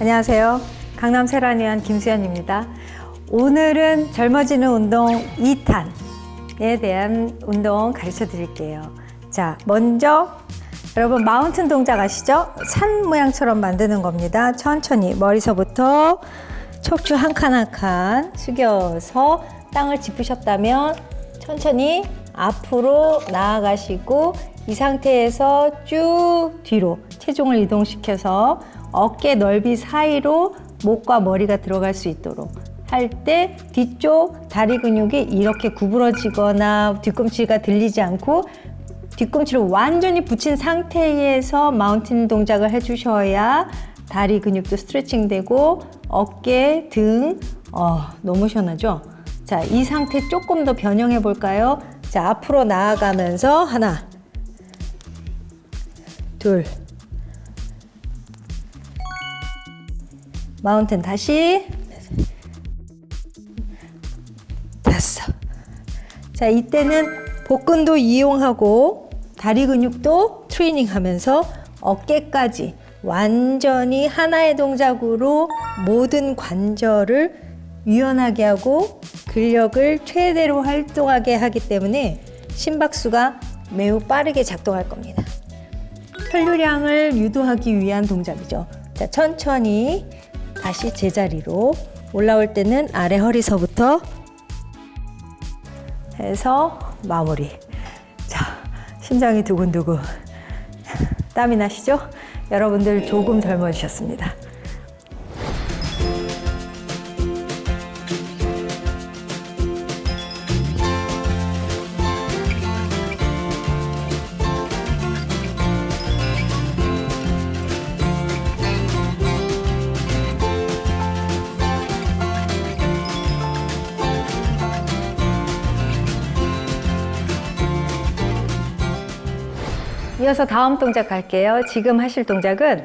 안녕하세요. 강남 세라니안 김수현입니다. 오늘은 젊어지는 운동 2탄에 대한 운동 가르쳐 드릴게요. 자, 먼저 여러분 마운틴 동작 아시죠? 산 모양처럼 만드는 겁니다. 천천히 머리서부터 척추 한 칸 한 칸 숙여서 땅을 짚으셨다면 천천히 앞으로 나아가시고 이 상태에서 쭉 뒤로 체중을 이동시켜서 어깨 넓이 사이로 목과 머리가 들어갈 수 있도록 할 때 뒤쪽 다리 근육이 이렇게 구부러지거나 뒤꿈치가 들리지 않고 뒤꿈치를 완전히 붙인 상태에서 마운틴 동작을 해주셔야 다리 근육도 스트레칭 되고 어깨, 등, 어, 너무 시원하죠? 자, 이 상태 조금 더 변형해 볼까요? 자, 앞으로 나아가면서 하나, 둘, 마운틴 다시, 다섯. 자, 이때는 복근도 이용하고 다리 근육도 트레이닝 하면서 어깨까지 완전히 하나의 동작으로 모든 관절을 유연하게 하고 근력을 최대로 활동하게 하기 때문에 심박수가 매우 빠르게 작동할 겁니다. 혈류량을 유도하기 위한 동작이죠. 자, 천천히 다시 제자리로 올라올 때는 아래 허리서부터 해서 마무리. 자, 심장이 두근두근. 땀이 나시죠? 여러분들 조금 젊어지셨습니다. 이어서 다음 동작 갈게요. 지금 하실 동작은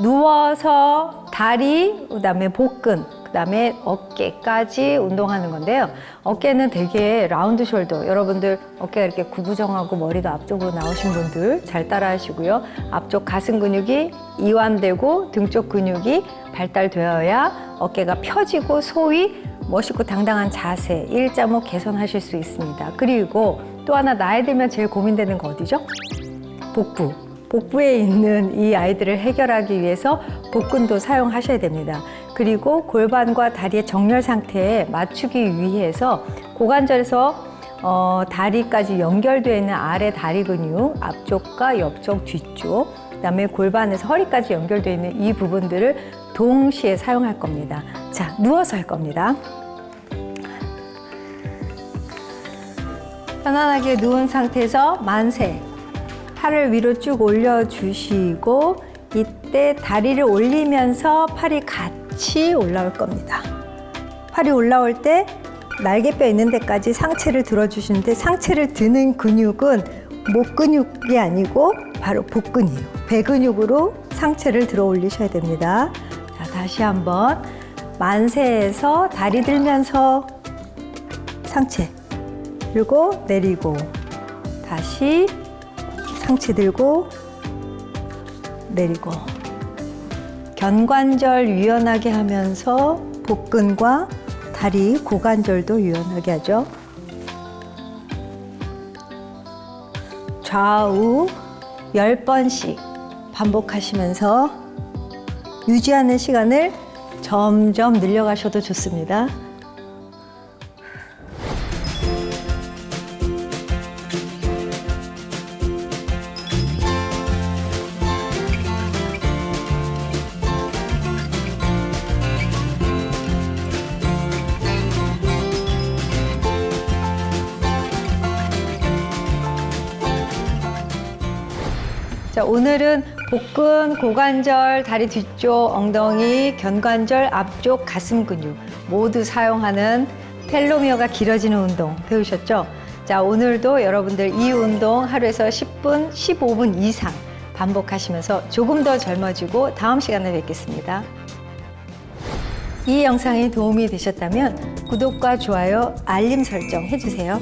누워서 다리, 그다음에 복근, 그다음에 어깨까지 운동하는 건데요. 어깨는 되게 라운드 숄더. 여러분들 어깨가 이렇게 구부정하고 머리도 앞쪽으로 나오신 분들 잘 따라하시고요. 앞쪽 가슴 근육이 이완되고 등쪽 근육이 발달되어야 어깨가 펴지고 소위 멋있고 당당한 자세 1.5 개선하실 수 있습니다. 그리고 또 하나 나이 들면 제일 고민되는 거 어디죠? 복부. 복부에 있는 이 아이들을 해결하기 위해서 복근도 사용하셔야 됩니다. 그리고 골반과 다리의 정렬 상태에 맞추기 위해서 고관절에서 어, 다리까지 연결되어 있는 아래 다리 근육, 앞쪽과 옆쪽, 뒤쪽, 그다음에 골반에서 허리까지 연결되어 있는 이 부분들을 동시에 사용할 겁니다. 자, 누워서 할 겁니다. 편안하게 누운 상태에서 만세. 팔을 위로 쭉 올려주시고 이때 다리를 올리면서 팔이 같이 올라올 겁니다. 팔이 올라올 때 날개뼈 있는 데까지 상체를 들어주시는데 상체를 드는 근육은 목 근육이 아니고 바로 복근이에요. 배 근육으로 상체를 들어 올리셔야 됩니다. 자, 다시 한번 만세에서 다리 들면서 상체 들고 내리고 다시 상체 들고 내리고 견관절 유연하게 하면서 복근과 다리 고관절도 유연하게 하죠. 좌우 10번씩 반복하시면서 유지하는 시간을 점점 늘려가셔도 좋습니다. 자, 오늘은 복근, 고관절, 다리 뒤쪽, 엉덩이, 견관절, 앞쪽, 가슴 근육 모두 사용하는 텔로미어가 길어지는 운동 배우셨죠? 자, 오늘도 여러분들 이 운동 하루에서 10분, 15분 이상 반복하시면서 조금 더 젊어지고 다음 시간에 뵙겠습니다. 이 영상이 도움이 되셨다면 구독과 좋아요, 알림 설정 해주세요.